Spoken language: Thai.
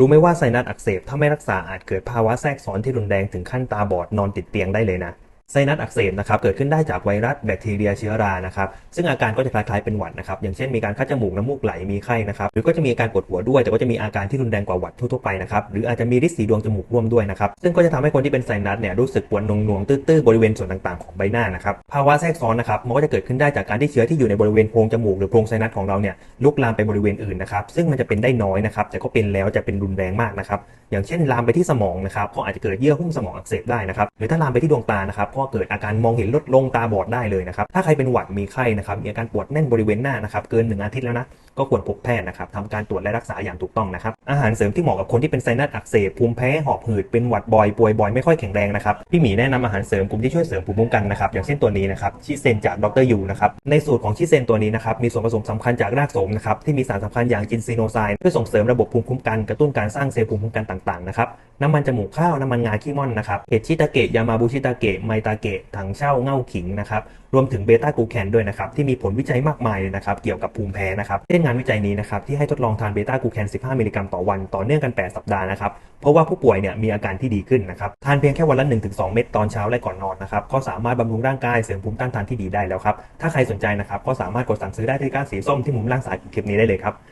รู้ไหมว่าไซนัสอักเสบถ้าไม่รักษาอาจเกิดภาวะแทรกซ้อนที่รุนแรงถึงขั้นตาบอดนอนติดเตียงได้เลยนะ ไซนัสอักเสบนะครับเกิดขึ้นได้จากไวรัสแบคทีเรียเชื้อรานะครับซึ่งอาการก็จะคล้ายๆเป็นหวัดนะครับอย่างเช่นมีการคัดจมูกน้ำมูกไหลมีไข้นะครับหรือก็จะมีการปวดหัวด้วย แต่ก็จะมีอาการที่รุนแรงกว่าหวัดทั่วๆไปนะครับหรืออาจจะมีริดสีดวงจมูกร่วมด้วยนะครับซึ่งก็จะทำให้คนที่เป็นไซนัสเนี่ยรู้สึกปวดหน่วงๆตื้อๆบริเวณส่วนต่างๆของใบหน้านะครับภาวะแทรกซ้อนนะครับมันก็จะเกิดขึ้นได้จากการที่เชื้อที่อยู่ในบริเวณโพรงจมูกหรือโพรงไซนัสของเราเนี่ยลุกลามไปบริเวณอื่นนะครับซึ่งมันจะเป็นได้น้อยนะครับแต่ก็เป็นแล้วจะเป็นรุนแรงมากนะครับอย่างเช่นลามไปที่สมองนะครับก็อาจจะเกิดเยื่อหุ้มสมองอักเสบได้นะครับหรือถ้าลามไปที่ดวงตานะครับก็เกิดอาการมองเห็นลดลงตาบอดได้เลยนะครับถ้าใครเป็นหวัดมีไข้นะครับมีอาการปวดแน่นบริเวณหน้านะครับเกินหนึ่งอาทิตย์แล้วนะ ก็ควรพบแพทย์นะครับทำการตรวจและรักษาอย่างถูกต้องนะครับ อาหารเสริมที่เหมาะกับคนที่เป็นไซนัสอักเสบภูมิแพ้หอบหืดเป็นหวัดบ่อยป่วยบ่อยไม่ค่อยแข็งแรงนะครับพี่หมีแนะนำอาหารเสริมกลุ่มที่ช่วยเสริมภูมิคุ้มกันนะครับอย่างเช่นตัวนี้นะครับชิเซนจากดรยูนะครับในสูตรของชิเซนตัวนี้นะครับมีส่วนผสมสำคัญจากรากโสมนะครับที่มีสารสำคัญอย่างจินซีโนไซน์เพื่อส่งเสริมระบบภูมิคุ้มกันกระตุ้นการสร้างเซลล์ภูมิคุ้มกันต่างๆนะครับน้ำมันจมูกข้าวน้ำมันงาขี้ม่อนนะครับเห็ดชิตาเกะยามาบุชิตาเกะไมตาเกะถังเช่าเง่าขิงนะครับรวมถึงเบต้ากูแคนด้วยนะครับที่มีผลวิจัยมากมายเลยนะครับเกี่ยวกับภูมิแพ้นะครับเช่นงานวิจัยนี้นะครับที่ให้ทดลองทานเบต้ากูแคน 15 มิลลิกรัมต่อวันต่อเนื่องกัน 8 สัปดาห์นะครับเพราะว่าผู้ป่วยเนี่ยมีอาการที่ดีขึ้นนะครับทานเพียงแค่วันละ 1-2 เม็ดตอนเช้าและก่อนนอนนะครับก็สามารถบำรุงร่างกายเสริมภูมิต้านทานที่ดีได้แล้วครับถ้าใครสนใจนะครับก็สามารถกดสั่งซื้อได้ที่ก้านสีส้มที่มุมล่างซ้ายของคลิปนี้ได้เลยครับ